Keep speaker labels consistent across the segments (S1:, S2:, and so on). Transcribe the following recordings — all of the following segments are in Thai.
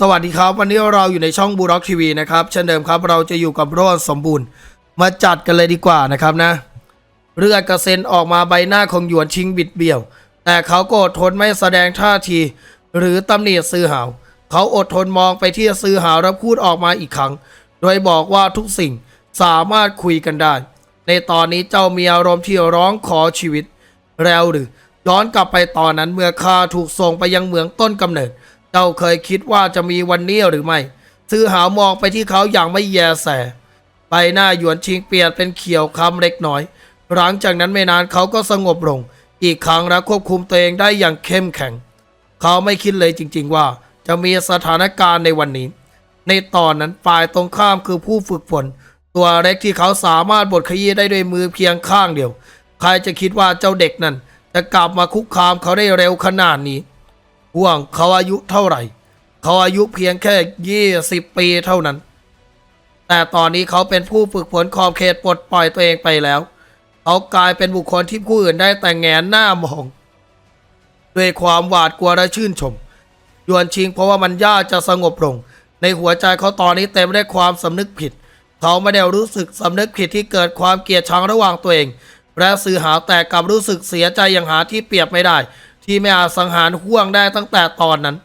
S1: สวัสดีครับ วันนี้เราอยู่ในช่องบูร็อกทีวีนะครับเช่นเดิมครับเราจะอยู่กับโรดสมบูรณ์ มาจัดกันเลยดีกว่านะครับนะ เลือดกระเซ็นออกมาใบหน้าของหยวนชิงบิดเบี้ยว แต่เขาก็อดทนไม่แสดงท่าที หรือตำหนิซื้อหาว เขาอดทนมองไปที่ซื้อหาวแล้วพูดออกมาอีกครั้ง โดยบอกว่าทุกสิ่งสามารถคุยกันได้ ในตอนนี้เจ้ามีอารมณ์ที่ร้องขอชีวิต แล้วหรือย้อนกลับไปตอนนั้นเมื่อข้าถูกส่งไปยังเมืองต้นกำเนิด เจ้าเคยคิดว่าจะมีวันนี้หรือไม่ ซื้อหาวมองไปที่เขาอย่างไม่แยแส ใบหน้าหยวนชิงเปลี่ยนเป็นเขียวคล้ำเล็กน้อย หลังจากนั้นไม่นานเขาก็สงบลง อีกครั้งและควบคุมตัวเองได้อย่างเข้มแข็ง เขาไม่คิดเลยจริง ๆ ว่า จะมีสถานการณ์ในวันนี้ ในตอนนั้นฝ่ายตรงข้ามคือผู้ฝึกฝนตัวเล็กที่เขาสามารถบดขยี้ได้ด้วยมือเพียงข้างเดียว ใครจะคิดว่าเจ้าเด็กนั้นจะกลับมาคุกคามเขาได้เร็วขนาดนี้ ห่วงเขาอายุเท่าไหร่ เขาอายุเพียงแค่ยี่สิบปีเท่านั้น แต่ตอนนี้เขาเป็นผู้ฝึกฝนขอบเขตปลดปล่อยตัวเองไปแล้ว เขากลายเป็นบุคคลที่ผู้อื่นได้แต่งแงนหน้ามอง ด้วยความหวาดกลัวและชื่นชม ยวนชิงเพราะว่ามันยากจะสงบลง ในหัวใจเขาตอนนี้เต็มไปด้วยความสำนึกผิด เขาไม่ได้รู้สึกสำนึกผิดที่เกิดความเกลียดชังระหว่างตัวเองและสื่อหาแต่กลับรู้สึกเสียใจอย่างหาที่เปรียบไม่ได้ ที่ไม่อาจสังหารห่วงได้ตั้งแต่ตอนนั้น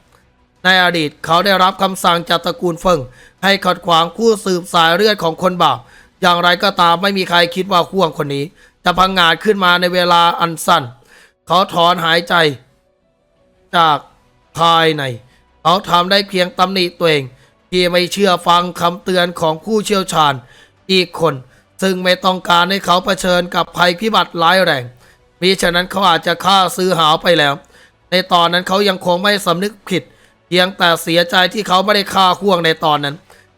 S1: ในอดีตเขาได้รับคำสั่งจากตระกูลเฟิงให้ขัดขวางผู้สืบสายเลือดของคนบาป อย่างไรก็ตามไม่มีใครคิดว่าห่วงคนนี้ จะพังงาดขึ้นมาในเวลาอันสั้น เขาถอนหายใจ จากภายใน เขาทำได้เพียงตำหนิตัวเองที่ไม่เชื่อฟังคำเตือนของผู้เชี่ยวชาญ อีกคน ซึ่งไม่ต้องการให้เขาเผชิญกับภัยพิบัติร้ายแรง มิฉะนั้นเขาอาจจะฆ่าซื้อหาวไปแล้ว ในตอนนั้นเขายังคงไม่สำนึกผิด เพียงแต่เสียใจที่เขาไม่ได้ฆ่าห่วงในตอนนั้น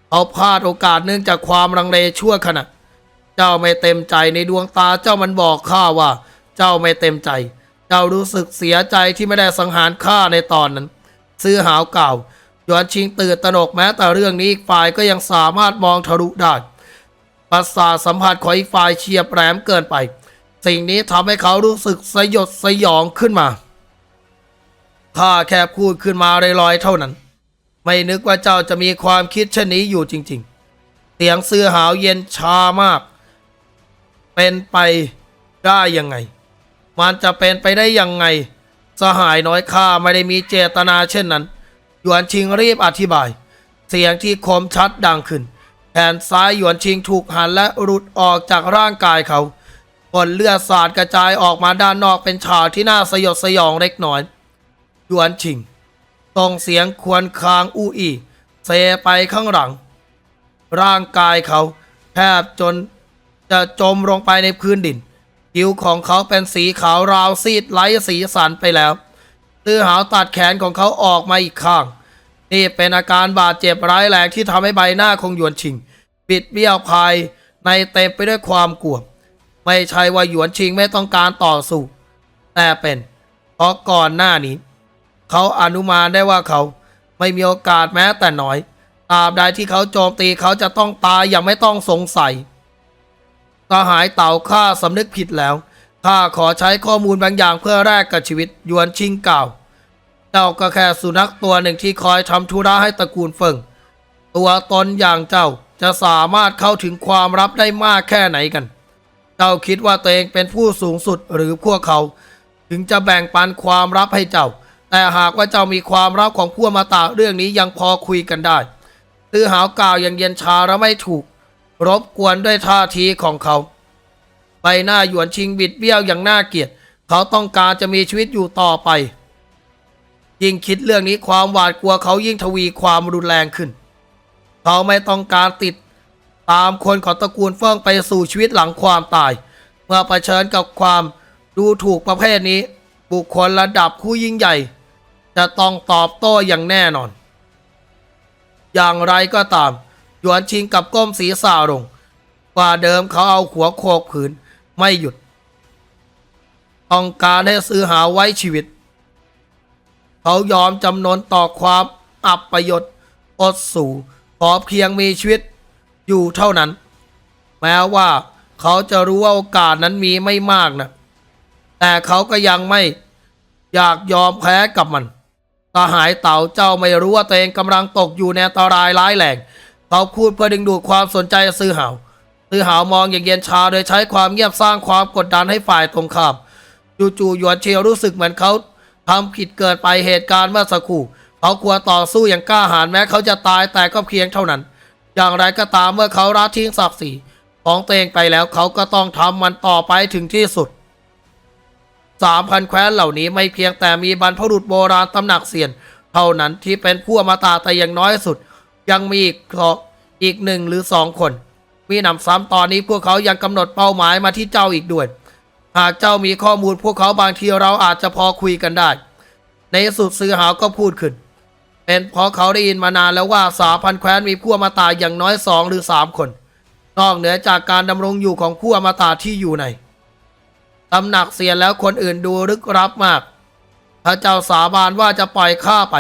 S1: เขาพลาดโอกาสเนื่องจากความรังเลชั่วขณะ เจ้าไม่เต็มใจในดวงตาเจ้ามันบอกข้าว่า เจ้าไม่เต็มใจ เจ้ารู้สึกเสียใจที่ไม่ได้สังหารข้าในตอนนั้น ซื้อหาวเก่าหยวนชิงตื่นตระหนกแม้แต่เรื่องนี้อีกฝ่ายก็ยังสามารถมองทะลุได้ประสาทสัมผัสของอีกฝ่ายเฉียบแหลมเกินไป สิ่งนี้ทำให้เขารู้สึกสยดสยองขึ้นมา ข้าแค่พูดขึ้นมาลอยๆเท่านั้น ไม่นึกว่าเจ้าจะมีความคิดเช่นนี้อยู่จริง ๆ เสียงเสื้อหาวเย็นชามาก เป็นไปได้ยังไง มันจะเป็นไปได้ยังไง สหายน้อยข้าไม่ได้มีเจตนาเช่นนั้น หยวนชิงรีบอธิบาย เสียงที่คมชัดดังขึ้น แขนซ้ายหยวนชิงถูกหันและหลุดออกจากร่างกายเขา ผลเลือดสาดกระจายออกมาด้านนอกเป็นฉากที่น่าสยดสยองเล็กน้อยยวนชิงส่งเสียงควรคางอู้อีเซไปข้างหลัง ร่างกายเขาแทบจนจะจมลงไปในพื้นดินผิวของเขาเป็นสีขาวราวซีดไร้สีสันไปแล้วตื้อหาวตัดแขนของเขาออกมาอีกข้าง นี่เป็นอาการบาดเจ็บร้ายแรงที่ทำให้ใบหน้าของยวนชิงปิดเบี้ยวภายในเต็มไปด้วยความกลัว ไม่ใช่ว่าหยวนชิงไม่ต้องการต่อสู้ แต่เป็น เพราะก่อนหน้านี้ เขาอนุมานได้ว่าเขาไม่มีโอกาสแม้แต่น้อยตราบใดที่เขาโจมตีเขาจะต้องตายอย่างไม่ต้องสงสัยสหายเต่าข้าสำนึกผิดแล้วข้าขอใช้ข้อมูลบางอย่างเพื่อแลกกับชีวิตยวนชิงเก่าเจ้าก็แค่สุนัขตัวหนึ่งที่คอยทำธุระให้ตระกูลเฟิงตัวตนอย่างเจ้าจะสามารถเข้าถึงความลับได้มากแค่ไหนกัน เจ้าคิดว่าตัวเองเป็นผู้สูงสุดหรือพวกเขา ถึงจะแบ่งปันความลับให้เจ้า แต่หากว่าเจ้ามีความลับของผู้อมาตาเรื่องนี้ยังพอคุยกันได้ตือหาวกล่าวอย่างเย็นชาและไม่ถูก รบกวนด้วยท่าทีของเขาใบหน้าหยวนชิงบิดเบี้ยวอย่างน่าเกลียด เขาต้องการจะมีชีวิตอยู่ต่อไป ยิ่งคิดเรื่องนี้ความหวาดกลัวเขายิ่งทวีความรุนแรงขึ้น เขาไม่ต้องการติด ตามคนของตระกูลเฟิ่งไปสู่ชีวิตหลังความตาย เมื่อเผชิญกับความดูถูกประเภทนี้ บุคคลระดับผู้ยิ่งใหญ่ จะต้องตอบโต้อย่างแน่นอน อย่างไรก็ตาม หยวนชิงกับก้มศีรษะลงกว่าเดิมเขาเอาหัวโขกผืนไม่หยุด ต้องการให้ซื้อหาไว้ชีวิต เขายอมจำนนต่อความอับประยศอดสู่ขอเพียงมีชีวิต อยู่เท่านั้น แม้ว่าเขาจะรู้ว่าโอกาสนั้นมีไม่มากนะ แต่เขาก็ยังไม่อยากยอมแพ้กับมันสหายเต่าเจ้าไม่รู้ว่าตัวเองกำลังตกอยู่ในอันตรายร้ายแรงเขาพูดเพื่อดึงดูดความสนใจซื้อหาวซื้อหาวมองอย่างเย็นชาโดยใช้ความเงียบสร้างความกดดันให้ฝ่ายตรงข้ามจู่ๆหยวนเชียวรู้สึกเหมือนเขาทำผิดเกิดไปเหตุการณ์เมื่อสักครู่เขาควรต่อสู้อย่างกล้าหาญแม้เขาจะตายแต่ก็เพียงเท่านั้น อย่างไรก็ตามเมื่อเขาละทิ้งศักดิ์ศรีของตัวเองไปแล้วเขาก็ต้องทำมันต่อไปถึงที่สุดสามพันแคว้นเหล่านี้ไม่เพียงแต่มีบรรพบุรุษโบราณตำหนักเสียน เท่านั้นที่เป็นผู้อมตะแต่อย่างน้อยสุด ยังมีอีกอีกหนึ่งหรือสองคน มีหนำซ้ำตอนนี้พวกเขายังกำหนดเป้าหมายมาที่เจ้าอีกด้วย หากเจ้ามีข้อมูลพวกเขาบางทีเราอาจจะพอคุยกันได้ ในสุดซื้อหาวก็พูดขึ้น เป็นเพราะเขาได้ยินมานานแล้วว่าสาพันแคว้นมีผู้อมตะอย่างน้อยสองหรือสามคน นอกเหนือจากการดำรงอยู่ของผู้อมตะที่อยู่ในตำหนักเสียแล้วคนอื่นดูลึกลับมากพระเจ้าสาบานว่าจะปล่อยข้าไป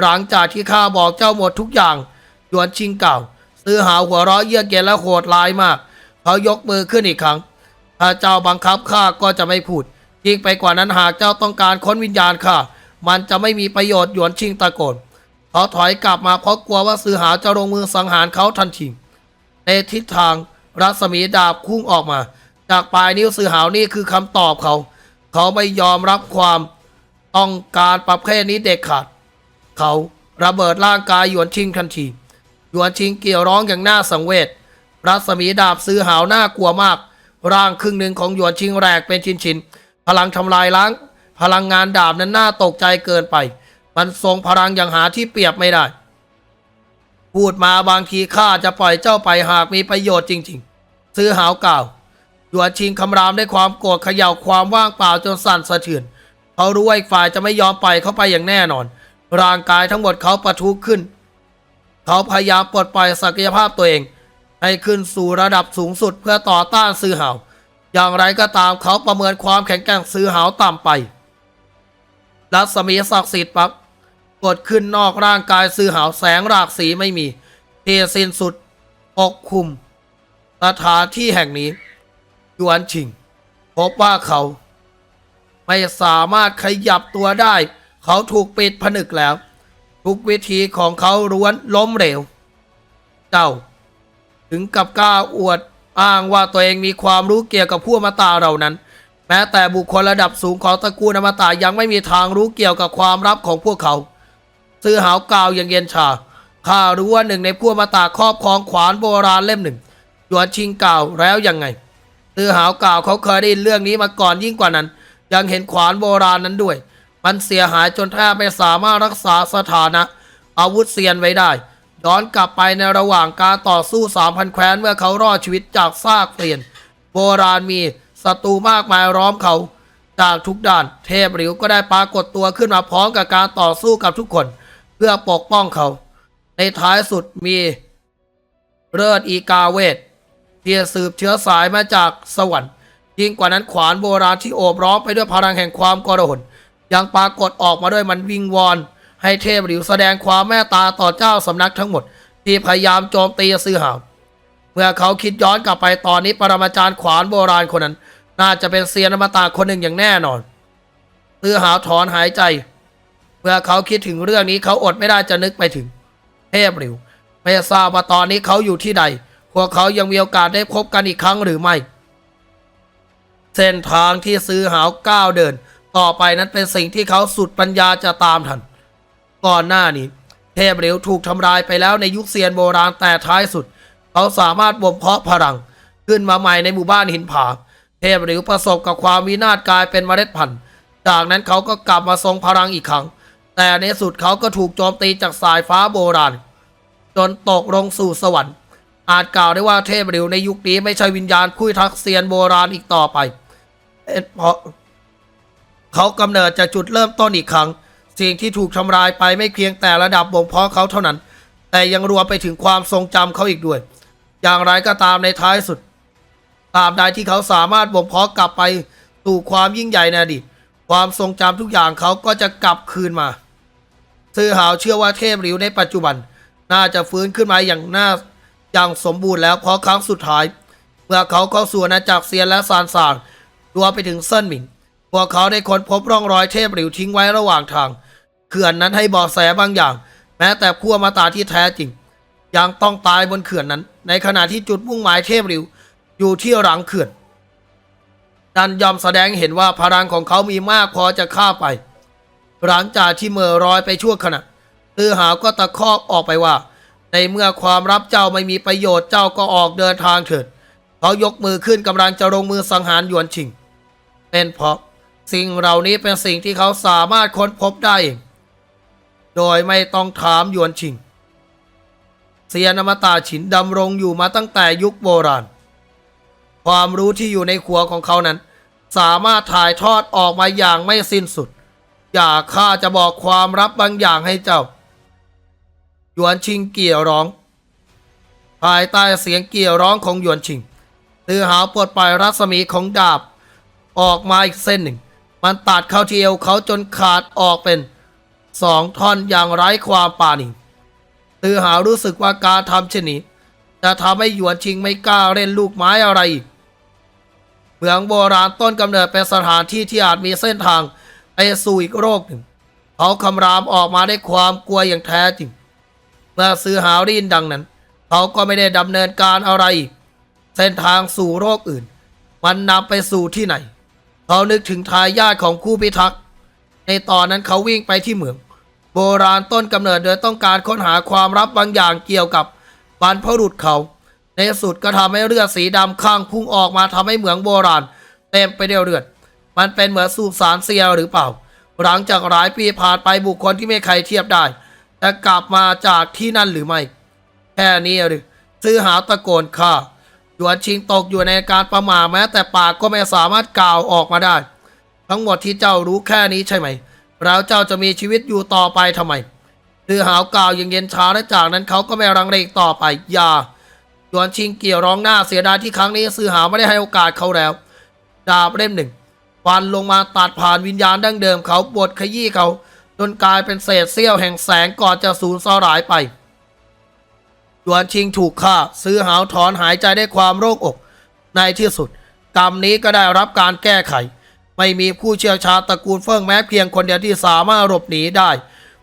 S1: หลังจากที่ข้าบอกเจ้าหมดทุกอย่างหยวนชิงเก่า ซื้อหาหัวเราะเยือกเย็นและโหดร้ายมาก เขายกมือขึ้นอีกครั้งถ้าเจ้าบังคับข้าก็จะไม่พูดยิ่งไปกว่านั้นหากเจ้าต้องการค้นวิญญาณข้ามันจะไม่มีประโยชน์หยวนชิงตะโกน เขาถอยกลับมาเพราะกลัวว่าซื้อหาจะลงมือสังหารเขาทันที ในทิศทางรัศมีดาบพุ่งออกมา จากปลายนิ้วสื่อหาวนี่คือคำตอบเขา เขาไม่ยอมรับความต้องการประเภทนี้เด็ดขาด เขาระเบิดร่างกายหยวนชิงทันทีหยวนชิงเกี่ยวร้องอย่างน่าสังเวชรัศมีดาบซื้อหาวน่ากลัวมาก ร่างครึ่งหนึ่งของหยวนชิงแรกเป็นชิ้นๆพลังทำลายล้าง พลังงานดาบนั้นน่าตกใจเกินไป มันทรงพลังอย่างหาที่เปรียบไม่ได้ พูดมาบางทีข้าจะปล่อยเจ้าไปหากมีประโยชน์จริง ๆ ซื้อหาวกล่าวหยวนชิงคำรามด้วยความโกรธเขย่าความว่างเปล่าจนสั่นสะเทือนเขารู้ว่าอีกฝ่ายจะไม่ยอมปล่อยเขาไปอย่างแน่นอน ร่างกายทั้งหมดเขาประทุขึ้น เขาพยายามปลดปล่อยศักยภาพตัวเอง ให้ขึ้นสู่ระดับสูงสุดเพื่อต่อต้านซื้อหาวอย่างไรก็ตามเขาประเมินความแข็งแกร่งซื้อหาวต่ำไป รัศมีศักดิ์สิทธิ์ปัก กดขึ้นนอกร่างกายซื้อหาวแสงรากสีไม่มีเทสิ้นสุดปกคุม สถานที่แห่งนี้ยวนชิง พบว่าเขา ไม่สามารถขยับตัวได้ เขาถูกปิดผนึกแล้ว ทุกวิธีของเขาล้วนล้มเหลว เจ้า ถึงกับกล้าอวดอ้างว่าตัวเองมีความรู้เกี่ยวกับผู้อมตะเหล่านั้น แม้แต่บุคคลระดับสูงของตระกูลอมตะยังไม่มีทางรู้เกี่ยวกับความลับของพวกเขา ซื้อหาวกล่าวอย่างเย็นชาข้ารู้ว่าหนึ่งในผู้มาตาครอบครองขวานโบราณเล่มหนึ่งหยวนชิงกล่าวแล้วยังไงซื้อหาวกล่าวเขาเคยได้ยินเรื่องนี้มาก่อนยิ่งกว่านั้น ยังเห็นขวานโบราณนั้นด้วย มันเสียหายจนแทบไม่สามารถรักษาสถานะ อาวุธเซียนไว้ได้ย้อนกลับไปในระหว่างการต่อสู้สามพันแคว้นเมื่อเขารอดชีวิตจากซากเปลี่ยน โบราณมีศัตรูมากมายล้อมเขาจากทุกด้าน เทพหลิวก็ได้ปรากฏตัวขึ้นมาพร้อมกับการต่อสู้กับทุกคน พื่อปกป้องเขา ในท้ายสุดมีเลิศอีกาเวทที่สืบเชื้อสายมาจากสวรรค์ยิ่งกว่านั้นขวานโบราณที่โอบล้อมไปด้วยพลังแห่งความกระหนยังปรากฏออกมาด้วยมันวิงวอน ให้เทพหลิวแสดงความแม่ตาต่อเจ้าสำนักทั้งหมด ที่พยายามโจมตีซื้อหาวเมื่อเขาคิดย้อนกลับไปตอนนี้ปรมาจารย์ขวานโบราณคนนั้น น่าจะเป็นเซียนอมตะคนหนึ่งอย่างแน่นอนซื้อหาวถอนหายใจ เมื่อเขาคิดถึงเรื่องนี้เขาอดไม่ได้จะนึกไปถึง เทพหลิวไม่ทราบว่าตอนนี้เขาอยู่ที่ใด พวกเขายังมีโอกาสได้พบกันอีกครั้งหรือไม่ เส้นทางที่ซื้อหาวก้าวเดิน ต่อไปนั้นเป็นสิ่งที่เขาสุดปัญญาจะตามทัน ก่อนหน้านี้ เทพเหลวถูกทำลายไปแล้วในยุคเซียนโบราณแต่ท้ายสุด เขาสามารถบ่มเพาะพลัง ขึ้นมาใหม่ในหมู่บ้านหินผา เทพเหลวประสบกับความวินาศกลายเป็นเมล็ดพันธุ์ จากนั้นเขาก็กลับมาทรงพลังอีกครั้ง แต่ในสุดเขาก็ถูกโจมตีจากสายฟ้าโบราณ จนตกลงสู่สวรรค์ อาจกล่าวได้ว่าเทพหลิวในยุคนี้ไม่ใช่วิญญาณคุยทักเซียนโบราณอีกต่อไปเพราะเขากำเนิดจากจุดเริ่มต้นอีกครั้ง สิ่งที่ถูกทำลายไปไม่เพียงแต่ระดับบ่มเพาะเขาเท่านั้น แต่ยังรวมไปถึงความทรงจำเขาอีกด้วย อย่างไรก็ตามในท้ายสุดตาบใดที่เขาสามารถบ่มเพาะกลับไปสู่ความยิ่งใหญ่ในอดีตความทรงจำทุกอย่างเขาก็จะกลับคืนมา ซื่อหาวเชื่อว่าเทพหลิวในปัจจุบัน น่าจะฟื้นขึ้นมาอย่างน่าอย่างสมบูรณ์แล้วเพราะครั้งสุดท้าย เมื่อเขาเข้าสู่อาณาจักรเซียนและซานซางรวมไปถึงเซินหมิงพวกเขาได้ค้นพบร่องรอยเทพหลิวทิ้งไว้ระหว่างทางเขื่อนนั้นให้เบาะแสบางอย่าง แม้แต่ขั้วมาตาที่แท้จริง ยังต้องตายบนเขื่อนนั้น ในขณะที่จุดมุ่งหมายเทพริว อยู่ที่หลังเขื่อนดันยอมแสดงเห็นว่าพลังของเขามีมากพอจะฆ่าไป หลังจากที่เมื่อรอยไปชั่วขณะตือหาวก็ตะคอกออกไปว่า ในเมื่อความรับเจ้าไม่มีประโยชน์เจ้าก็ออกเดินทางเถิด เขายกมือขึ้นกำลังจะลงมือสังหารหยวนชิง เป็นเพราะสิ่งเหล่านี้เป็นสิ่งที่เขาสามารถค้นพบได้เองโดยไม่ต้องถามหยวนชิงเซียนมตาฉินดำรงอยู่มาตั้งแต่ยุคโบราณ ความรู้ที่อยู่ในขัวของเขานั้น สามารถถ่ายทอดออกมาอย่างไม่สิ้นสุด อยากข้าจะบอกความลับบางอย่างให้เจ้า หยวนชิงเกี่ยวร้อง ภายใต้เสียงเกี่ยวร้องของหยวนชิงตือหาวปลดปล่อยรัศมีของดาบ ออกมาอีกเส้นหนึ่ง มันตัดเข้าที่เอวเขาจนขาดออกเป็นสองท่อนอย่างไร้ความปราณีตือหาวรู้สึกว่าการทำเช่นนี้จะทำให้หยวนชิงไม่กล้าเล่นลูกไม้อะไรอีกเมืองโบราณต้นกำเนิดเป็นสถานที่ที่อาจมีเส้นทาง สู่อีกโรคหนึ่งเขาคำรามออกมาด้วยความกลัวอย่างแท้จริง เมื่อซื้อหาวได้ยินดังนั้น เขาก็ไม่ได้ดำเนินการอะไร เส้นทางสู่โรคอื่น มันนำไปสู่ที่ไหน เขานึกถึงทายาทของคู่พิทักษ์ในตอนนั้นเขาวิ่งไปที่เมือง โบราณต้นกำเนิดโดยต้องการค้นหาความลับบางอย่างเกี่ยวกับบรรพบุรุษเขา ในสุดก็ทำให้เลือดสีดำข้างพุ่งออกมาทำให้เหมืองโบราณ เต็มไปด้วยเลือด มันเป็นเหมือนสูบสารเซียหรือเปล่า หลังจากหลายปีผ่านไปบุคคลที่ไม่ใครเทียบได้จะกลับมาจากที่นั่นหรือไม่ แค่นี้หรือซื้อหาตะโกนฆ่าหยวนชิงตกอยู่ในการประมาแม้ แต่ปากก็ไม่สามารถกล่าวออกมาได้ ทั้งหมดที่เจ้ารู้แค่นี้ใช่ไหมแล้วเจ้าจะมีชีวิตอยู่ต่อไปทำไมซื้อหาวกล่าวอย่างเย็นช้าและจากนั้นเขาก็ไม่รังเลอีกต่อไปอย่าหยวนชิงเกี่ยวร้องหน้าเสียดายที่ครั้งนี้ซื้อหาไม่ได้ให้โอกาสเขาแล้ว ดาบเล่มหนึ่ง ฟันลงมาตัดผ่านวิญญาณดั้งเดิมเขาบดขยี้เขา จนกลายเป็นเศษเสี้ยวแห่งแสงก่อนจะสูญสลายไปหยวนชิงถูกฆ่า ซื้อหาวถอนหายใจได้ความโรคอก ในที่สุด กรรมนี้ก็ได้รับการแก้ไข ไม่มีผู้เชี่ยวชาญตระกูลเฟิ่งแม้เพียงคนเดียวที่สามารถหลบหนีได้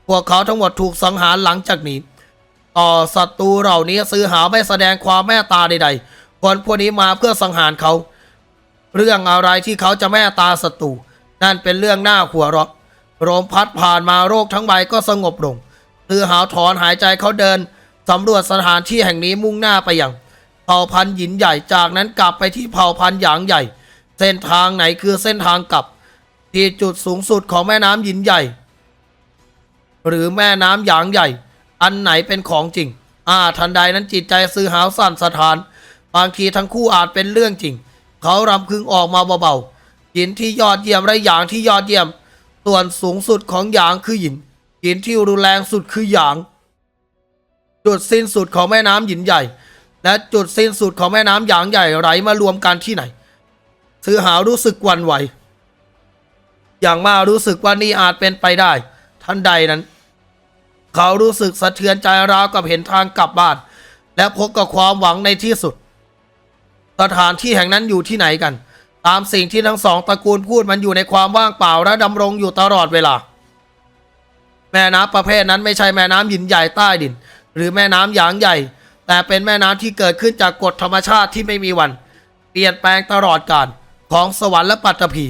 S1: พวกเขาทั้งหมดถูกสังหารหลังจากนี้ต่อศัตรูเหล่านี้ซื้อหาไม่แสดงความแม่ตาใดๆคนพวกนี้มาเพื่อสังหารเขา เรื่องอะไรที่เขาจะแม่ตาศัตรูนั่นเป็นเรื่องหน้าหัวเราะลมพัดผ่านมาโรคทั้งใบก็สงบลงซื้อหาวถอนหายใจเขาเดินสำรวจสถานที่แห่งนี้มุ่งหน้าไปยังเผ่าพันธุ์หยินใหญ่จากนั้นกลับไปที่เผ่าพันธุ์หยางใหญ่ เส้นทางไหนคือเส้นทางกลับ ที่จุดสูงสุดของแม่น้ำหยินใหญ่ หรือแม่น้ำหยางใหญ่ อันไหนเป็นของจริง อ่าทันใดนั้นจิตใจซื้อหาวสั่นสะท้าน บางทีทั้งคู่อาจเป็นเรื่องจริง เขารำพึงออกมาเบาๆหินที่ยอดเยี่ยมและหยางที่ยอดเยี่ยม ส่วนสูงสุดของหยางคือหยินหินที่รุนแรงสุดคือหยาง จุดสิ้นสุดของแม่น้ำหยินใหญ่ และจุดสิ้นสุดของแม่น้ำหยางใหญ่ไหลมารวมกันที่ไหนซื้อหาวรู้สึกวันไหว อย่างมากรู้สึกว่านี่อาจเป็นไปได้ทันใดนั้น เขารู้สึกสะเทือนใจราวกับเห็นทางกลับบ้าน และพบกับความหวังในที่สุด สถานที่แห่งนั้นอยู่ที่ไหนกัน ตามสิ่งที่ทั้งสองตระกูลพูดมันอยู่ในความว่างเปล่าและดำรงอยู่ตลอดเวลา แม่น้ำประเภทนั้นไม่ใช่แม่น้ำหินใหญ่ใต้ดิน หรือแม่น้ำหยางใหญ่ แต่เป็นแม่น้ำที่เกิดขึ้นจากกฎธรรมชาติที่ไม่มีวัน เปลี่ยนแปลงตลอดกาลของสวรรค์และปัตตภี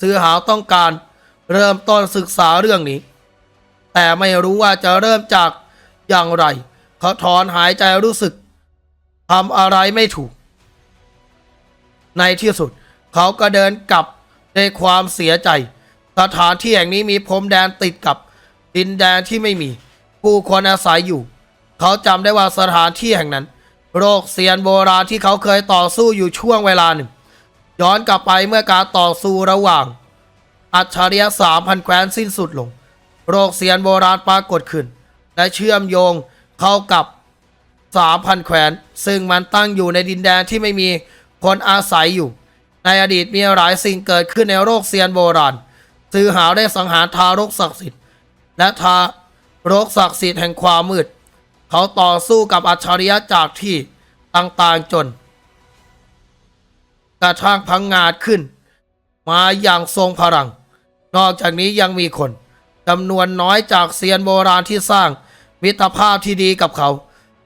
S1: ซื้อหาวต้องการเริ่มต้นศึกษาเรื่องนี้ แต่ไม่รู้ว่าจะเริ่มจากอย่างไร เขาถอนหายใจรู้สึก ทำอะไรไม่ถูก ในที่สุด เขาก็เดินกลับด้วยความเสียใจ สถานที่แห่งนี้มีพรมแดนติดกับดินแดนที่ไม่มี ผู้คนอาศัยอยู่ เขาจำได้ว่าสถานที่แห่งนั้น โรคเซียนโบราณที่เขาเคยต่อสู้อยู่ช่วงเวลาหนึ่ง ย้อนกลับไปเมื่อการต่อสู้ระหว่าง อัจฉริยะสามพันแคว้นสิ้นสุดลง โรคเซียนโบราณปรากฏขึ้น และเชื่อมโยงเข้ากับ สามพันแคว้นซึ่งมันตั้งอยู่ในดินแดนที่ไม่มีคนอาศัยอยู่ ในอดีตมีหลายสิ่งเกิดขึ้นในโรคเซียนโบราณซื้อหาวได้สังหารทารกศักดิ์สิทธิ์ และทารกศักดิ์สิทธิ์แห่งความมืด เขาต่อสู้กับอัจฉริยะจากที่ต่างๆจน กระทั่งพังงาดขึ้น มาอย่างทรงพลัง นอกจากนี้ยังมีคนจำนวนน้อยจากเซียนโบราณที่สร้างมิตรภาพที่ดีกับเขา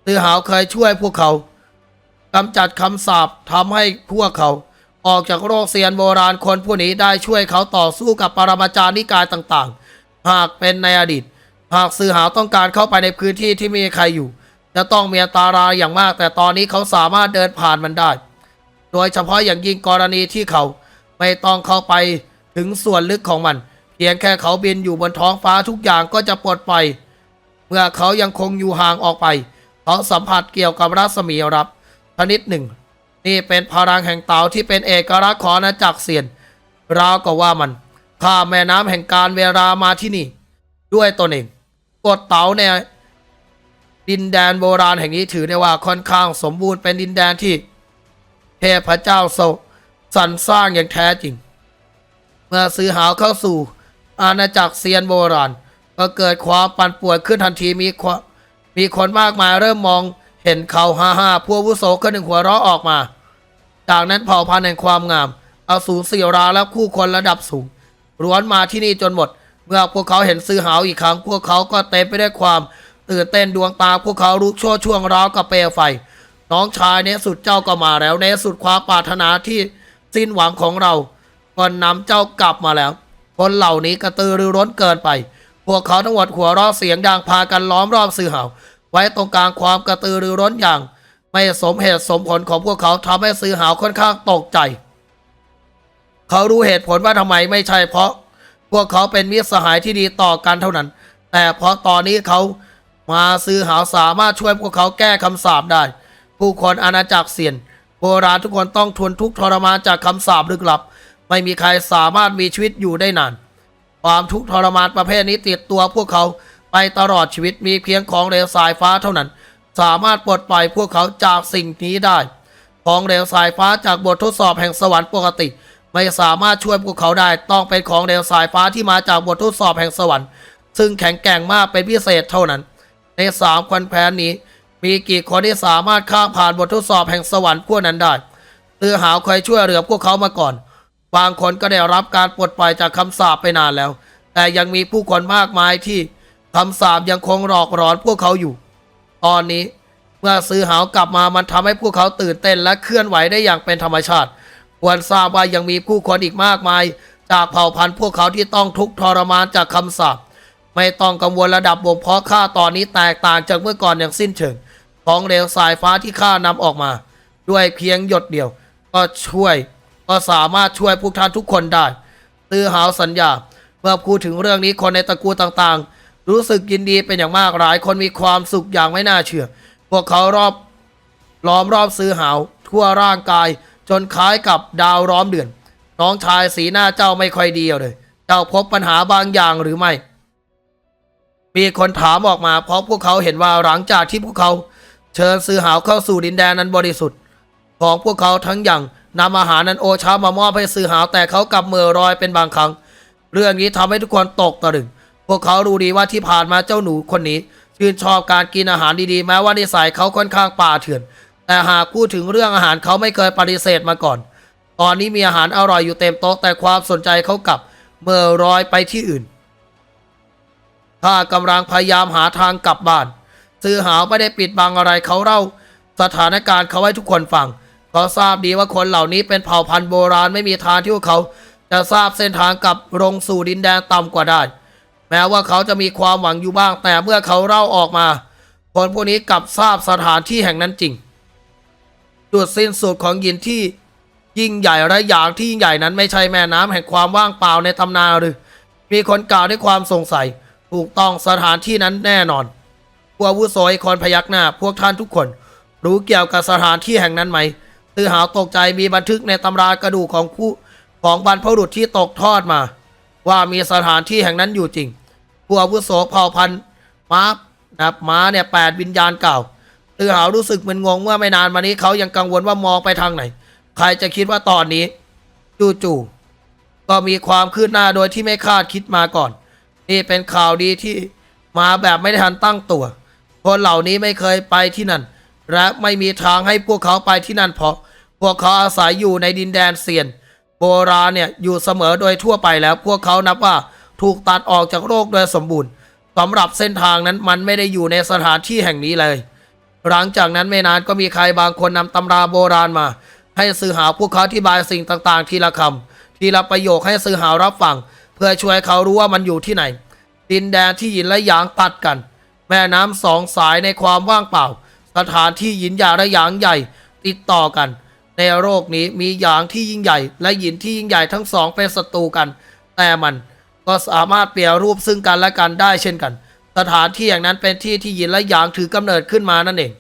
S1: ตือหาวเคยช่วยพวกเขากำจัดคำสาปทำให้พวกเขา ออกจากโรคเซียนโบราณคนผู้นี้ได้ช่วยเขาต่อสู้กับปรมาจารย์นิกายต่างๆ หากเป็นในอดีต หากสื่อหาวต้องการเข้าไปในพื้นที่ที่ไมมีใครอยู่ จะต้องมีอันตรายอย่างมาก แต่ตอนนี้เขาสามารถเดินผ่านมันได้ โดยเฉพาะอย่างยิ่งกรณีที่เขาไม่ต้องเข้าไปถึงส่วนลึกของมัน เพียงแค่เขาบินอยู่บนท้องฟ้าทุกอย่างก็จะปลดปล่อยเมื่อเขายังคงอยู่ห่างออกไป เขาสัมผัสเกี่ยวกับรัศมีรับ ชนิดหนึ่ง นี่เป็นพลังแห่งเต่าที่เป็นเอกลักษณ์ของอาณาจักรเซียนราวกับว่ามันข้าแม่น้ำแห่งการเวลามาที่นี่ ด้วยตนเองกฎเต่าในดินแดนโบราณแห่งนี้ถือได้ว่าค่อนข้างสมบูรณ์เป็นดินแดนที่ เทพเจ้าโซสรรสร้างอย่างแท้จริง เมื่อซื้อหาวเข้าสู่ อาณาจักรเซียนโบราณ ก็เกิดความปั่นป่วนขึ้นทันทีมีความ มีคนมากมายเริ่มมองเห็นเขาฮ่าฮ่าพวกวุโสก็หนึ่งหัวเราะออกมา จากนั้นเผ่าพันธุ์แห่งความงาม เอาสูรเสียราและคู่คนระดับสูงร้วนมาที่นี่จนหมด เมื่อพวกเขาเห็นซื้อหาวอีกครั้ง พวกเขาก็เต็มไปด้วยความ ตื่นเต้นดวงตา พวกเขาลุกชั่วช่วงราวกับเปลวไฟ น้องชายในสุดเจ้าก็มาแล้ว ในสุดความปรารถนาที่สิ้นหวังของเราก็นำเจ้ากลับมาแล้ว คนเหล่านี้กระตือรือร้นเกินไป พวกเขาทั้งหมดหัวเราะเสียงดังพากันล้อมรอบสื่อหาไว้ตรงกลางความกระตือรือร้นอย่าง ไม่สมเหตุสมผลของพวกเขาทำให้สื่อหาค่อนข้างตกใจ เขารู้เหตุผลว่าทำไมไม่ใช่เพราะ พวกเขาเป็นมิตรสหายที่ดีต่อกันเท่านั้น แต่เพราะตอนนี้เขามาซื้อหาสามารถช่วยพวกเขาแก้คำสาปได้ ผู้คนอาณาจักรเสียนโบราณทุกคนต้องทนทุกข์ทรมานจากคำสาปลึกลับ ไม่มีใครสามารถมีชีวิตอยู่ได้นาน ความทุกข์ทรมานประเภทนี้ติดตัวพวกเขาไปตลอดชีวิตมีเพียงของเหลวสายฟ้าเท่านั้น สามารถปลดปล่อยพวกเขาจากสิ่งนี้ได้ ของเหลวสายฟ้าจากบททดสอบแห่งสวรรค์ปกติ ไม่สามารถช่วยพวกเขาได้ต้องเป็นของเหลวสายฟ้าที่มาจากบททดสอบแห่งสวรรค์ ซึ่งแข็งแกร่งมากเป็นพิเศษเท่านั้น ในสามคนแพ้นี้ มีกี่คนที่สามารถข้ามผ่านบททดสอบแห่งสวรรค์พวกนั้นได้ตือหาวเคยช่วยเหลือพวกเขามาก่อน บางคนก็ได้รับการปลดปล่อยจากคำสาปไปนานแล้ว แต่ยังมีผู้คนมากมายที่คำสาปยังคงหลอกหลอนพวกเขาอยู่ ตอนนี้เมื่อซื้อหาวกลับมามันทำให้พวกเขาตื่นเต้นและเคลื่อนไหวได้อย่างเป็นธรรมชาติ ควรทราบว่ายังมีผู้คนอีกมากมาย จากเผ่าพันธุ์พวกเขาที่ต้องทุกข์ทรมานจากคำสาปไม่ต้องกังวลระดับบ่มเพาะข้าตอนนี้แตกต่างจากเมื่อก่อนอย่างสิ้นเชิง ของเหลวสายฟ้าที่ข้านำออกมา ด้วยเพียงหยดเดียว ก็ช่วย ก็สามารถช่วยพวกท่านทุกคนได้ตือหาวสัญญา เมื่อพูดถึงเรื่องนี้คนในตระกูลต่างๆ รู้สึกยินดีเป็นอย่างมากหลายคนมีความสุขอย่างไม่น่าเชื่อ พวกเขารอบล้อมรอบซื้อหาว ทั่วร่างกายจนคล้ายกับดาวร้อมเดือน น้องชายสีหน้าเจ้าไม่ค่อยดีเลย เจ้าพบปัญหาบางอย่างหรือไม่ มีคนถามออกมาเพราะพวกเขาเห็นว่าหลังจากที่พวกเขา เชิญซื้อหาวเข้าสู่ดินแดนนั้นบริสุทธิ์ ของพวกเขาทั้งอย่าง นำอาหารนั้นโอชามามอบให้ซื้อหาวแต่เขากลับเมือรอยเป็นบางครั้ง เรื่องนี้ทำให้ทุกคนตกตะลึง พวกเขารู้ดีว่าที่ผ่านมาเจ้าหนูคนนี้ชื่นชอบการกินอาหารดีๆ แม้ว่านิสัยเขาค่อนข้างป่าเถื่อน แต่หากพูดถึงเรื่องอาหารเขาไม่เคยปฏิเสธมาก่อน ตอนนี้มีอาหารอร่อยอยู่เต็มโต๊ะแต่ความสนใจเขากลับเมื่อรอยไปที่อื่นข้ากำลังพยายามหาทางกลับบ้าน ซื้อหาวไม่ได้ปิดบังอะไรเขาเล่า สถานการณ์เขาให้ทุกคนฟัง เขาทราบดีว่าคนเหล่านี้เป็นเผ่าพันธุ์โบราณไม่มีทางที่พวกเขา จะทราบเส้นทางกลับลงสู่ดินแดนต่ำกว่าได้ แม้ว่าเขาจะมีความหวังอยู่บ้าง แต่เมื่อเขาเล่าออกมา คนพวกนี้กลับทราบสถานที่แห่งนั้นจริง จุดสิ้นสุดของยินที่ยิ่งใหญ่และอย่างที่ยิ่งใหญ่นั้นไม่ใช่แม่น้ำแห่งความว่างเปล่าในตำนานหรือ มีคนกล่าวด้วยความสงสัย ถูกต้องสถานที่นั้นแน่นอนพวกวุโสอีกคนพยักหน้า พวกท่านทุกคน รู้เกี่ยวกับสถานที่แห่งนั้นไหม ตือหาวตกใจมีบันทึกในตำรากระดูกของผู้ของบรรพบุรุษที่ตกทอดมา ว่ามีสถานที่แห่งนั้นอยู่จริง ผู้อาวุโสเผ่าพันธุ์ม้านะครับม้าเนี่ยแปดวิญญาณเก่าตือหาวรู้สึกมึนงงเมื่อไม่นานมานี้เขายังกังวลว่ามองไปทางไหน ใครจะคิดว่าตอนนี้จู่ๆก็มีความคืบหน้าโดยที่ไม่คาดคิดมาก่อน นี่เป็นข่าวดีที่มาแบบไม่ได้ทันตั้งตัว คนเหล่านี้ไม่เคยไปที่นั่น และไม่มีทางให้พวกเขาไปที่นั่นเพราะ พวกเขาอาศัยอยู่ในดินแดนเซียน โบราณเนี่ยอยู่เสมอโดยทั่วไปแล้ว พวกเขานับว่าถูกตัดออกจากโลกโดยสมบูรณ์สำหรับเส้นทางนั้นมันไม่ได้อยู่ในสถานที่แห่งนี้เลย หลังจากนั้นไม่นานก็มีใครบางคนนำตำราโบราณมา ให้สื่อหาพวกเขาอธิบายสิ่งต่างๆ ทีละคำทีละประโยคให้สื่อหารับฟัง เพื่อช่วยเขารู้ว่ามันอยู่ที่ไหน ดินแดนที่หยินและหยางตัดกัน แม่น้ำสองสายในความว่างเปล่า สถานที่หยินหยางและหยางใหญ่ติดต่อกัน ในโลกนี้มีหยางที่ยิ่งใหญ่ และหยินที่ยิ่งใหญ่ทั้งสองเป็นศัตรูกัน แต่มันก็สามารถเปลี่ยนรูปซึ่งกันและกันได้เช่นกัน สถานที่อย่างนั้นเป็นที่ที่หยินและหยางถือกำเนิดขึ้นมานั่นเอง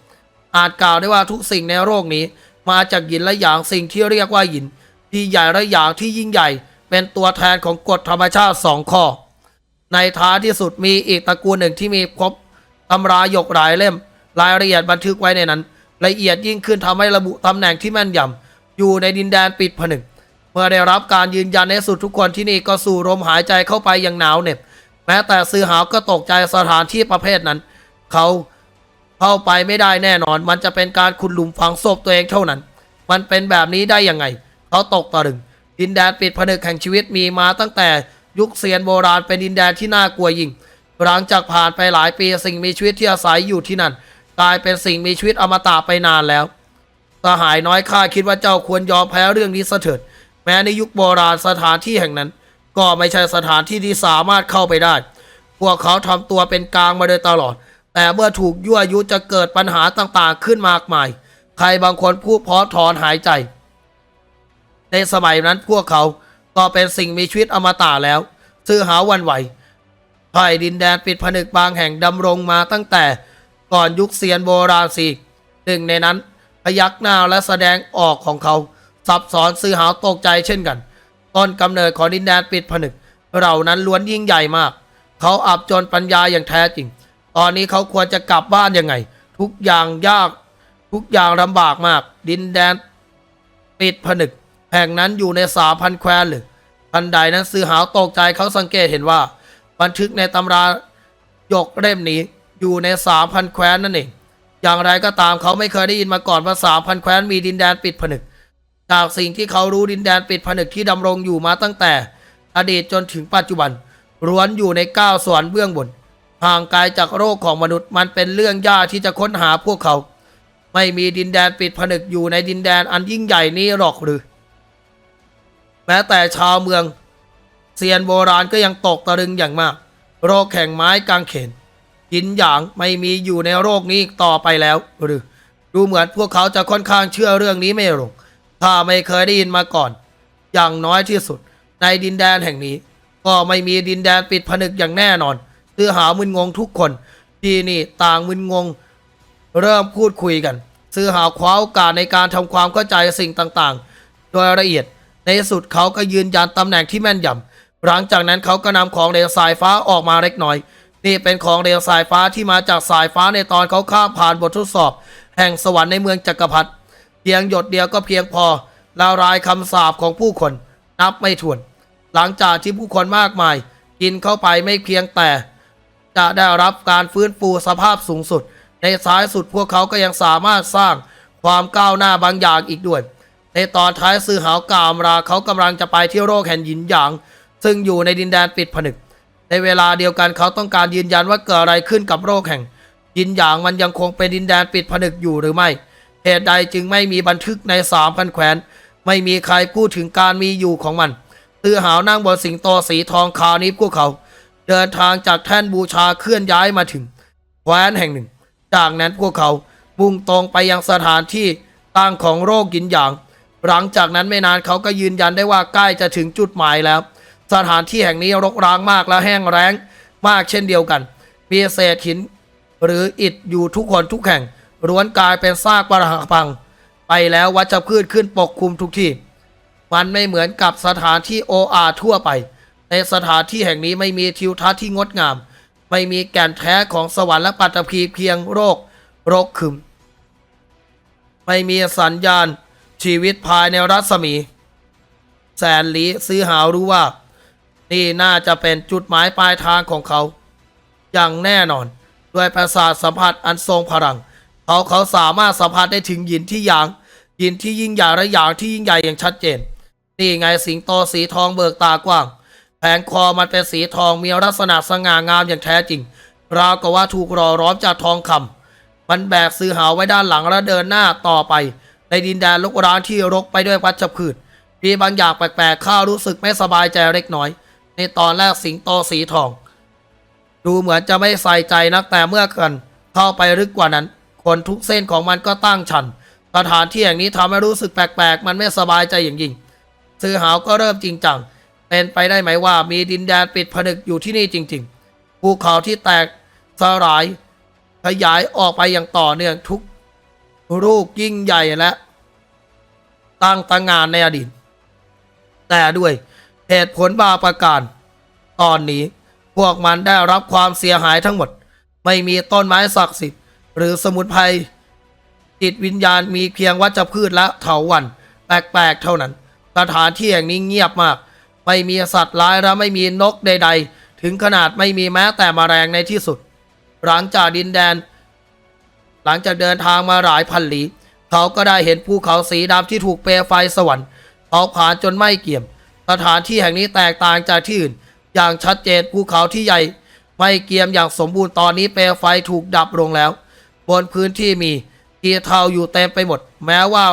S1: อาจกล่าวได้ว่าทุกสิ่งในโลกนี้ มาจากหยินและหยางสิ่งที่เรียกว่าหยิน ที่ใหญ่และหยางที่ยิ่งใหญ่ เป็นตัวแทนของกฎธรรมชาติสองข้อ ในท้ายที่สุดมีอีกตระกูลหนึ่งที่มีครบตำราหยกหลายเล่ม รายละเอียดบันทึกไว้ในนั้น ละเอียดยิ่งขึ้นทำให้ระบุตำแหน่งที่แม่นยำอยู่ในดินแดนปิดผนึก เมื่อได้รับการยืนยันในสุดทุกคนที่นี่ก็สู่ลมหายใจเข้าไปอย่างหนาวเหน็บ แม้แต่ซื้อหาวก็ตกใจสถานที่ประเภทนั้น เขาเข้าไปไม่ได้แน่นอน มันจะเป็นการขุดหลุมฝังศพตัวเองเท่านั้น มันเป็นแบบนี้ได้ยังไง เขาตกตะลึง ดินแดนปิดผนึกแห่งชีวิตมีมาตั้งแต่ยุคเซียนโบราณเป็นดินแดนที่น่ากลัวยิ่ง หลังจากผ่านไปหลายปีสิ่งมีชีวิตที่อาศัยอยู่ที่นั่น กลายเป็นสิ่งมีชีวิตอมตะไปนานแล้วสหายน้อยข้าคิดว่าเจ้าควรยอมแพ้เรื่องนี้ซะเถิด แม้ในยุคโบราณสถานที่แห่งนั้น ก็ไม่ใช่สถานที่ที่สามารถเข้าไปได้ พวกเขาทำตัวเป็นกลางมาโดยตลอด แต่เมื่อถูกยั่วยุจะเกิดปัญหาต่างๆ ขึ้นมากมาย ใครบางคนพูดเพราะถอนหายใจ ในสมัยนั้นพวกเขาก็เป็นสิ่งมีชีวิตอมตะแล้ว ซื่อหาวันไหวไผ่ดินแดนปิดผนึกบางแห่งดำรงมาตั้งแต่ ก่อนยุคเซียนโบราณสีหนึ่งในนั้น พยักหน้าและแสดงออกของเขาสับสอนซื้อหาวตกใจเช่นกัน ต้นกำเนิดของดินแดนปิดผนึกเหล่านั้นล้วนยิ่งใหญ่มาก เขาอับจนปัญญาอย่างแท้จริง ตอนนี้เขาควรจะกลับบ้านยังไง ทุกอย่างยาก ทุกอย่างลำบากมาก ดินแดนปิดผนึก แห่งนั้นอยู่ในสาพันแควนหรือทันใดนั้นซื้อหาวตกใจเขาสังเกตเห็นว่า บันทึกในตำราหยกเล่มนี้ อยู่ในสามพันแคว้นนั่นเอง อย่างไรก็ตามเขาไม่เคยได้ยินมาก่อนว่าสามพันแคว้นมีดินแดนปิดผนึก จากสิ่งที่เขารู้ดินแดนปิดผนึกที่ดำรงอยู่มาตั้งแต่ อดีตจนถึงปัจจุบันล้วนอยู่ในก้าวสวรรค์เบื้องบนห่างไกลจากโรคของมนุษย์มันเป็นเรื่องยากที่จะค้นหาพวกเขา ไม่มีดินแดนปิดผนึกอยู่ในดินแดนอันยิ่งใหญ่นี้หรอกหรือ แม้แต่ชาวเมืองเซียนโบราณก็ยังตกตะลึงอย่างมาก โรคแข่งไม้กางเขน หินหยางไม่มีอยู่ในโรคนี้ต่อไปแล้วหรือดูเหมือนพวกเขาจะค่อนข้างเชื่อเรื่องนี้ไม่ลงถ้าไม่เคยได้ยินมาก่อน อย่างน้อยที่สุด ในดินแดนแห่งนี้ ก็ไม่มีดินแดนปิดผนึกอย่างแน่นอนเสือหามึนงงทุกคน ที่นี่ต่างมึนงง เริ่มพูดคุยกันซื้อหาคว้าโอกาสในการทำความเข้าใจสิ่งต่างๆ โดยละเอียดในสุดเขาก็ยืนยันตำแหน่งที่แม่นยำหลังจากนั้นเขาก็นำของเหลวสายฟ้าออกมาเล็กน้อย นี่เป็นของเหลวสายฟ้าที่มาจากสายฟ้าในตอนเขาข้ามผ่านบททดสอบ แห่งสวรรค์ในเมืองจักรพรรดิเพียงหยดเดียวก็เพียงพอลารายคำสาปของผู้คน นับไม่ถ้วน หลังจากที่ผู้คนมากมาย กินเข้าไปไม่เพียงแต่ จะได้รับการฟื้นฟูสภาพสูงสุด ในท้ายสุดพวกเขาก็ยังสามารถสร้างความก้าวหน้าบางอย่างอีกด้วย ในตอนท้ายสื่อหาวกามราเขากำลังจะไปที่โรคแห่งหยินหยาง ซึ่งอยู่ในดินแดนปิดผนึก ในเวลาเดียวกันเขาต้องการยืนยันว่าเกิดอะไรขึ้นกับโรคแห่ง ยินหยางมันยังคงเป็นดินแดนปิดผนึกอยู่หรือไม่เหตุใดจึงไม่มีบันทึกในสามพันแขวน ไม่มีใครพูดถึงการมีอยู่ของมันตือหาวนั่งบนสิงโตสีทองคาวนี้พวกเขา เดินทางจากแท่นบูชาเคลื่อนย้ายมาถึงแคว้นแห่งหนึ่ง จากนั้นพวกเขามุ่งตรงไปยังสถานที่ตั้งของโรคกินหยาง หลังจากนั้นไม่นานเขาก็ยืนยันได้ว่าใกล้จะถึงจุดหมายแล้ว สถานที่แห่งนี้รกร้างมากและแห้งแล้งมากเช่นเดียวกัน มีเศษหิน หรืออิฐอยู่ทุกคนทุกแห่งล้วนกลายเป็นซากปรักพัง ไปแล้ววัชพืชขึ้นปกคลุมทุกที่ มันไม่เหมือนกับสถานที่โออาทั่วไป ในสถานที่แห่งนี้ไม่มีทิวทัศน์ที่งดงาม ไม่มีแก่นแท้ของสวรรค์และปัตตภีเพียงโรคโรคขึม ไม่มีสัญญาณชีวิตภายในรัศมี แสนลีซื้อหารู้ว่า นี่น่าจะเป็นจุดหมายปลายทางของเขา อย่างแน่นอน ด้วยประสาทสัมผัสอันทรงพลัง เขาเขาสามารถสัมผัสได้ถึงหยินที่หยางหยินที่ยิ่งใหญ่และยางที่ยิ่งใหญ่อย่างชัดเจน นี่ไงสิงโตสีทองเบิกตากว้าง แผงคอมันเป็นสีทองมีลักษณะสง่างามอย่างแท้จริง ราวกับว่าถูกหล่อร้อมจากทองคำมันแบกซื้อหาไว้ด้านหลังและเดินหน้าต่อไป ในดินแดนลกร้างที่รกไปด้วยวัชพืชมีบางอย่างแปลกๆข้ารู้สึกไม่สบายใจเล็กน้อย ในตอนแรกสิงโตสีทอง ดูเหมือนจะไม่ใส่ใจนักแต่เมื่อกันเข้าไปลึกกว่านั้น คนทุกเส้นของมันก็ตั้งชันสถานที่แห่งนี้ทำให้รู้สึกแปลกๆ มันไม่สบายใจอย่างยิ่งซื้อหาวก็เริ่มจริงจังเป็นไปได้ไหมว่ามีดินแดนปิดผนึกอยู่ที่นี่จริงๆ ภูเขาที่แตกสลาย ขยายออกไปอย่างต่อเนื่องทุกลูกยิ่งใหญ่และ ตั้งตางานในอดีต แต่ด้วย เหตุผลบาประการ ตอนนี้พวกมันได้รับความเสียหายทั้งหมด ไม่มีต้นไม้ศักดิ์สิทธิ์ หรือสมุนไพรจิตวิญญาณมีเพียงวัชพืชและเถาวันแปลกๆเท่านั้น สถานที่แห่งนี้เงียบมาก ไม่มีสัตว์ร้ายและไม่มีนกใด ๆ ถึงขนาดไม่มีแม้แต่แมลงในที่สุด หลังจากดินแดน หลังจากเดินทางมาหลายพันลี้เขาก็ได้เห็นภูเขาสีดำที่ถูกเปลวไฟสวรรค์เผาผลาญจนไหม้เกรียม สถานที่แห่งนี้แตกต่างจากที่อื่น อย่างชัดเจนภูเขาที่ใหญ่ ไม่เกียมอย่างสมบูรณ์ตอนนี้เปลวไฟถูกดับลงแล้ว บนพื้นที่มีกีเทาอยู่เต็มไปหมด แม้ว่า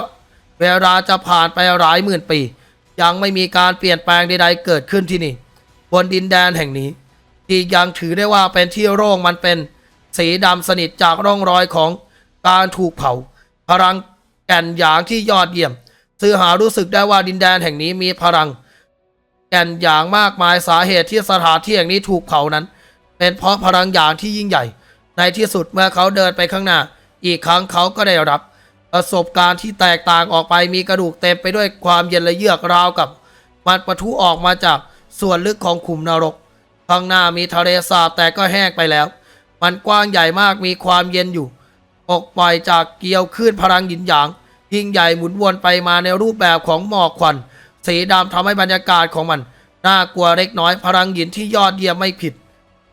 S1: เวลาจะผ่านไปหลายหมื่นปี ยังไม่มีการเปลี่ยนแปลงใดๆเกิดขึ้นที่นี่ บนดินแดนแห่งนี้ที่ยังถือได้ว่าเป็นที่โร่งมันเป็นสีดำสนิทจากร่องรอยของการถูกเผา พลังแก่นหยางที่ยอดเยี่ยม ซื้อหารู้สึกได้ว่าดินแดนแห่งนี้มีพลัง แก่นหยางมากมายสาเหตุที่สถานที่แห่งนี้ถูกเผานั้น เป็นเพราะพลังหยางที่ยิ่งใหญ่ ในที่สุดเมื่อเขาเดินไปข้างหน้า อีกครั้งเขาก็ได้รับ ประสบการณ์ที่แตกต่างออกไปมีกระดูกเต็มไปด้วยความเย็นและเยือกราวกับ มันปะทุออกมาจากส่วนลึกของขุมนรก ข้างหน้ามีทะเลสาบแต่ก็แห้งไปแล้ว มันกว้างใหญ่มากมีความเย็นอยู่ออกปล่อยจากเกลียวขึ้นพลังหยินหยางยิ่งใหญ่หมุนวนไปมาในรูปแบบของหมอกควัน สีดำทำให้บรรยากาศของมัน น่ากลัวเล็กน้อยพลังหยินที่ยอดเยี่ยมไม่ผิด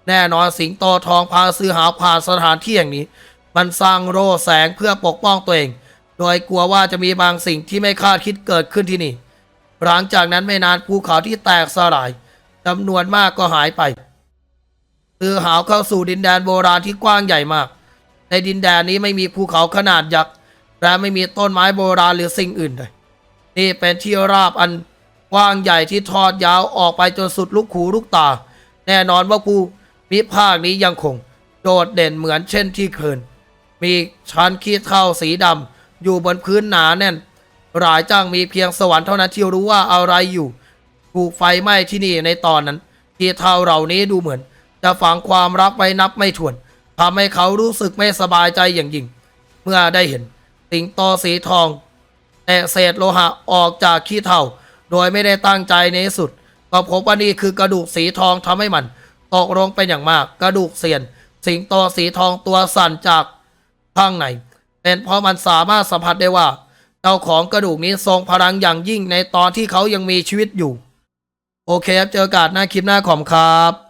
S1: แน่นอนสิงโตทองพาซื้อหาผ่านสถานที่อย่างนี้ มันสร้างโร่แสงเพื่อปกป้องตัวเอง โดยกลัวว่าจะมีบางสิ่งที่ไม่คาดคิดเกิดขึ้นที่นี่ หลังจากนั้นไม่นานภูเขาที่แตกสลายจำนวนมากก็หายไปตือหาวเข้าสู่ดินแดนโบราณที่กว้างใหญ่มาก ในดินแดนนี้ไม่มีภูเขาขนาดยักษ์และไม่มีต้นไม้โบราณหรือสิ่งอื่นเลย นี่เป็นที่ราบอันกว้างใหญ่ที่ทอดยาวออกไปจนสุดลูกหูลูกตา แน่นอนว่าภูมิภาคนี้ยังคง โดดเด่นเหมือนเช่นที่เคยมีชั้นขี้เท่าสีดำอยู่บนพื้นหนาแน่น หลายจ้างมีเพียงสวรรค์เท่านั้นที่รู้ว่าอะไรอยู่ ถูกไฟไหม้ที่นี่ในตอนนั้นที่เท่าเหล่านี้ดูเหมือน จะฝังความรักไว้นับไม่ถ้วนทำให้เขารู้สึกไม่สบายใจอย่างยิ่ง เมื่อได้เห็นสิงโตสีทอง แต่เศษโลหะออกจากขี้เท่าโดยไม่ได้ตั้งใจในที่สุด ก็พบว่านี่คือกระดูกสีทองทำให้มันตกลงเป็นอย่างมาก กระดูกเสียน สิงโตสีทองตัวสั่นจากข้างในเป็นเพราะมันสามารถสัมผัสได้ว่าเจ้าของกระดูกนี้ทรงพลังอย่างยิ่งในตอนที่เขายังมีชีวิตอยู่ โอเคครับเจอกันหน้าคลิปหน้าขอมครับ